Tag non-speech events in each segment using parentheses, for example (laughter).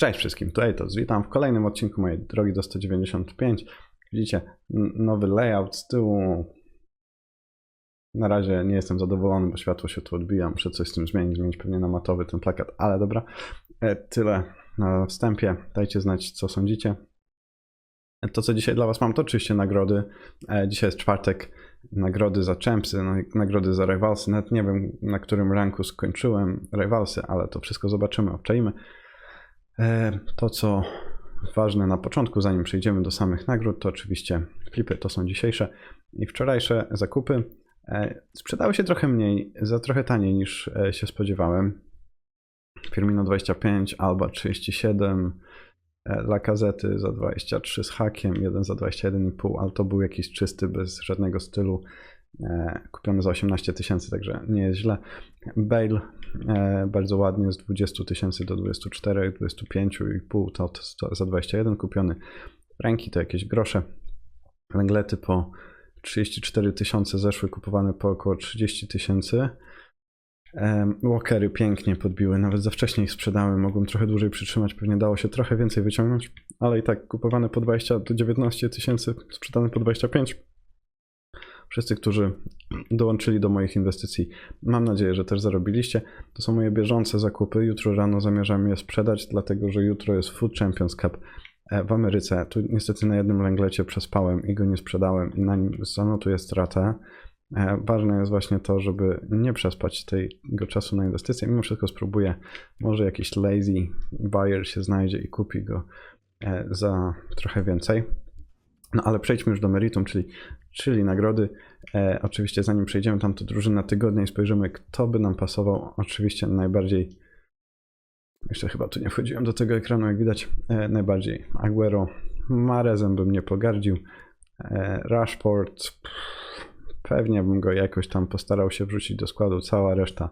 Cześć wszystkim, tutaj to witam w kolejnym odcinku mojej drogi do 195. Widzicie, nowy layout z tyłu. Na razie nie jestem zadowolony, bo światło się tu odbija. Muszę coś z tym zmienić, zmienić pewnie na matowy ten plakat, ale dobra. E, Tyle na wstępie. Dajcie znać, co sądzicie. E, To, co dzisiaj dla Was mam, to oczywiście nagrody. E, Dzisiaj jest czwartek. Nagrody za Champsy, na- nagrody za Rivalsy. Nawet nie wiem, na którym ranku skończyłem Rivalsy, ale to wszystko zobaczymy, obczaimy. E, To, co ważne na początku, zanim przejdziemy do samych nagród, to oczywiście flipy to są dzisiejsze i wczorajsze zakupy. E, Sprzedały się trochę mniej, za trochę taniej niż e, się spodziewałem. Firmino 25, Alba 37, e, La Gazety za 23 z hakiem, jeden za 21,5, ale to był jakiś czysty, bez żadnego stylu. E, Kupiony za 18 tysięcy, także nie jest źle. Bale e, bardzo ładnie z 20 tysięcy do 24, 25,5 to, to za 21 kupiony. Ręki to jakieś grosze. Węglety po 34 tysiące zeszły, kupowane po około 30 tysięcy. Em, Walkery pięknie podbiły, nawet za wcześnie ich sprzedałem, mogłem trochę dłużej przytrzymać, pewnie dało się trochę więcej wyciągnąć, ale i tak kupowane po 20 do 19 tysięcy, sprzedane po 25. Wszyscy, którzy dołączyli do moich inwestycji, mam nadzieję, że też zarobiliście. To są moje bieżące zakupy. Jutro rano zamierzam je sprzedać, dlatego że jutro jest Food Champions Cup e, w Ameryce. Tu niestety na jednym węglecie przespałem i go nie sprzedałem i na nim zanotuję stratę. E, Ważne jest właśnie to, żeby nie przespać tego czasu na inwestycje. Mimo wszystko spróbuję. Może jakiś lazy buyer się znajdzie i kupi go e, za trochę więcej. No ale przejdźmy już do meritum, czyli, czyli nagrody. E, oczywiście zanim przejdziemy tam to drużyna tygodnia i spojrzymy, kto by nam pasował. Oczywiście najbardziej, jeszcze chyba tu nie wchodziłem do tego ekranu, jak widać, e, najbardziej Aguero, Marezem bym nie pogardził, e, Rashford, pff, pewnie bym go jakoś tam postarał się wrzucić do składu, cała reszta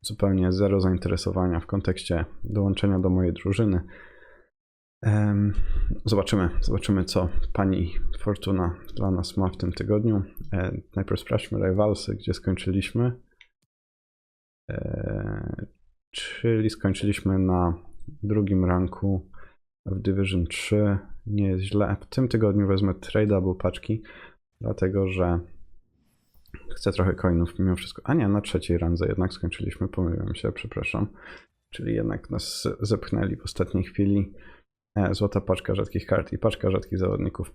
zupełnie zero zainteresowania w kontekście dołączenia do mojej drużyny. Zobaczymy, zobaczymy, co pani Fortuna dla nas ma w tym tygodniu. E, najpierw sprawdźmy Rivalsy, gdzie skończyliśmy. E, czyli skończyliśmy na drugim ranku w Division 3. Nie jest źle. W tym tygodniu wezmę tradable paczki, dlatego że chcę trochę coinów mimo wszystko. A nie, na trzeciej randze jednak skończyliśmy, pomyliłem się, przepraszam. Czyli jednak nas zepchnęli w ostatniej chwili. E, Złota paczka rzadkich kart i paczka rzadkich zawodników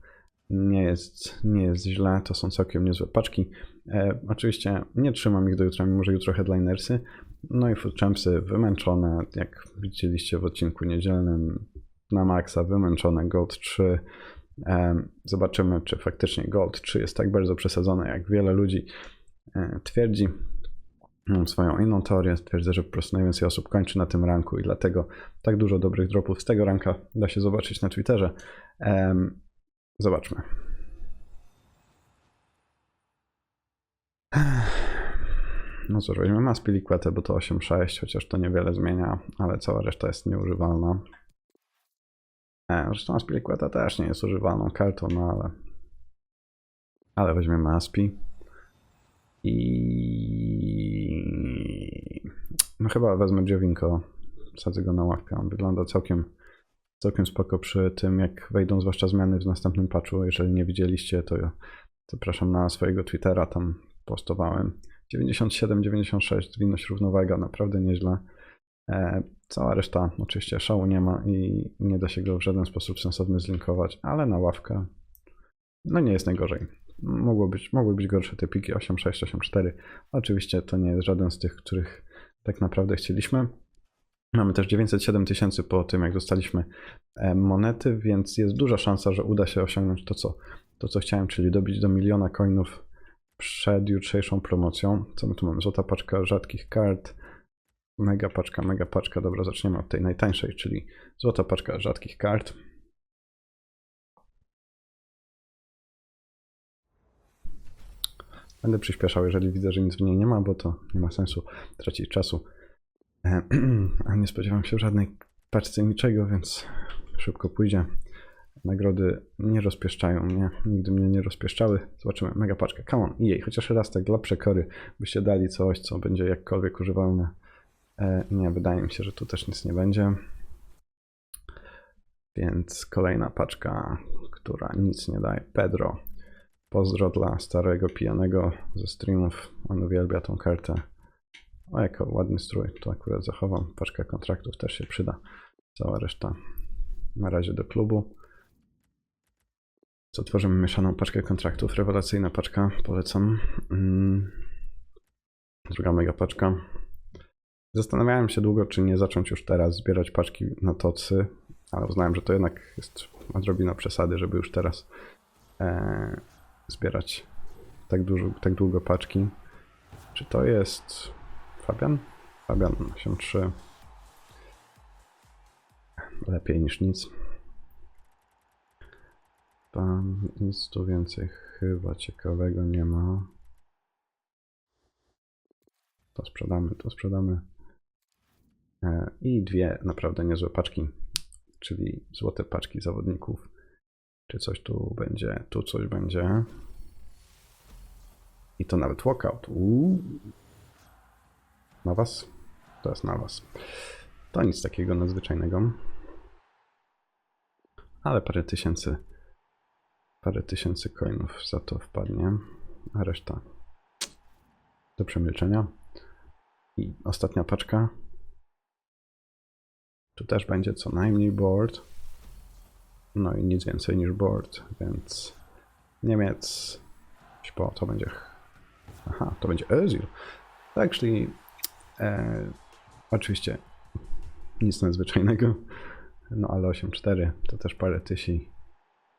nie jest, nie jest źle, to są całkiem niezłe paczki. E, oczywiście nie trzymam ich do jutra, mimo że jutro headlinersy. No i Food Champsy wymęczone, jak widzieliście w odcinku niedzielnym na maksa, wymęczone Gold 3. E, zobaczymy, czy faktycznie Gold 3 jest tak bardzo przesadzone, jak wiele ludzi e, twierdzi. Swoją inną teorię, twierdzę, że po prostu najwięcej osób kończy na tym ranku i dlatego tak dużo dobrych dropów z tego ranka da się zobaczyć na Twitterze. Zobaczmy. No cóż, weźmiemy Maspiliquetę, bo to 8.6, chociaż to niewiele zmienia, ale cała reszta jest nieużywalna. E, zresztą Aspiliqueta też nie jest używalną kartą, no ale... Ale weźmiemy Aspi. I... No chyba wezmę Dziovinko, wsadzę go na ławkę. On wygląda całkiem, całkiem spoko przy tym, jak wejdą zwłaszcza zmiany w następnym patchu. Jeżeli nie widzieliście, to zapraszam na swojego Twittera, tam postowałem. 97-96, zwinność równowaga, naprawdę nieźle. E, cała reszta oczywiście szału nie ma i nie da się go w żaden sposób sensowny zlinkować, ale na ławkę no nie jest najgorzej. Mogło być, mogły być gorsze te piki 8.6, 8.4. Oczywiście to nie jest żaden z tych, których tak naprawdę chcieliśmy. Mamy też 907 tysięcy po tym, jak dostaliśmy e, monety, więc jest duża szansa, że uda się osiągnąć to, co, to, co chciałem, czyli dobić do miliona coinów przed jutrzejszą promocją. Co my tu mamy? Złota paczka rzadkich kart, mega paczka, mega paczka. Dobra, zaczniemy od tej najtańszej, czyli złota paczka rzadkich kart. Będę przyspieszał, jeżeli widzę, że nic w niej nie ma, bo to nie ma sensu tracić czasu. (clears throat) A nie spodziewam się żadnej paczce niczego, więc szybko pójdzie. Nagrody nie rozpieszczają mnie, nigdy mnie nie rozpieszczały. Zobaczymy, mega paczka. Come on, jej, chociaż raz tak dla przekory byście dali coś, co będzie jakkolwiek używalne. E, Nie, wydaje mi się, że tu też nic nie będzie. Więc kolejna paczka, która nic nie daje. Pedro. Pozdro dla starego pijanego ze streamów. On uwielbia tą kartę. O, jako ładny strój. To akurat zachowam. Paczka kontraktów też się przyda. Cała reszta na razie do klubu. Co tworzymy mieszaną paczkę kontraktów. Rewelacyjna paczka. Polecam. Mm. Druga mega paczka. Zastanawiałem się długo, czy nie zacząć już teraz zbierać paczki na tocy, ale uznałem, że to jednak jest odrobina przesady, żeby już teraz e, zbierać tak, dużo, tak długo paczki. Czy to jest Fabian? Fabian 83. Lepiej niż nic. Tam nic tu więcej chyba ciekawego nie ma. To sprzedamy, to sprzedamy. E, I dwie naprawdę niezłe paczki, czyli złote paczki zawodników. Czy coś tu będzie? Tu coś będzie. I to nawet walkout. Uuu. Na was? To jest na was. To nic takiego nadzwyczajnego. Ale parę tysięcy parę tysięcy coinów za to wpadnie, a reszta do przemilczenia. I ostatnia paczka. Tu też będzie co najmniej board. No i nic więcej niż board, więc Niemiec. Po, to będzie. Aha, to będzie Özil. Tak, czyli e, oczywiście nic nadzwyczajnego. No ale 8.4 to też parę tysięcy.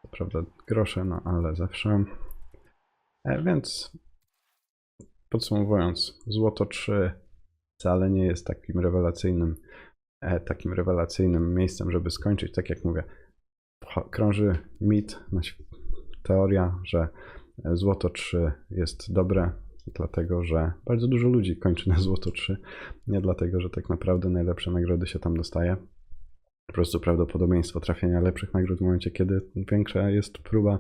To prawda grosze, no ale zawsze. E, więc podsumowując, złoto 3 wcale nie jest takim rewelacyjnym, e, takim rewelacyjnym miejscem, żeby skończyć. Tak jak mówię, krąży mit, teoria, że złoto 3 jest dobre, dlatego że bardzo dużo ludzi kończy na złoto 3. Nie dlatego, że tak naprawdę najlepsze nagrody się tam dostaje. Po prostu prawdopodobieństwo trafienia lepszych nagród w momencie, kiedy większa jest próba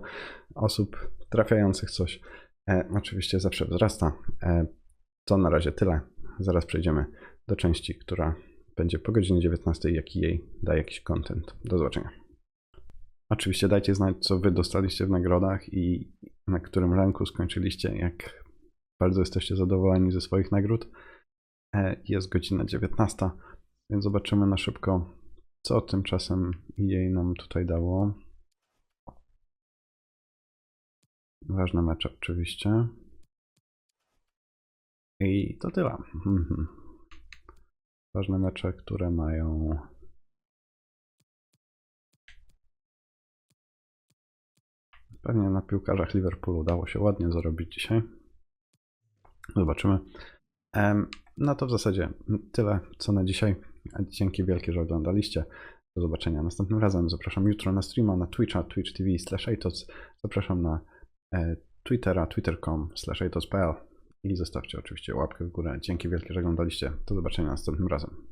osób trafiających coś, e, oczywiście zawsze wzrasta. E, to na razie tyle. Zaraz przejdziemy do części, która będzie po godzinie 19, jaki jej da jakiś content. Do zobaczenia. Oczywiście dajcie znać, co wy dostaliście w nagrodach i na którym ranku skończyliście, jak bardzo jesteście zadowoleni ze swoich nagród. E, Jest godzina 19, więc zobaczymy na szybko, co tymczasem jej nam tutaj dało. Ważne mecze oczywiście. I to tyle. Mhm. Ważne mecze, które mają. Pewnie na piłkarzach Liverpoolu udało się ładnie zarobić dzisiaj. Zobaczymy. No to w zasadzie tyle co na dzisiaj. Dzięki wielkie, że oglądaliście. Do zobaczenia następnym razem. Zapraszam jutro na streama na Twitcha, Twitch TV slash. Zapraszam na e, Twittera, twitter.com slash i zostawcie oczywiście łapkę w górę. Dzięki wielkie, że oglądaliście. Do zobaczenia następnym razem.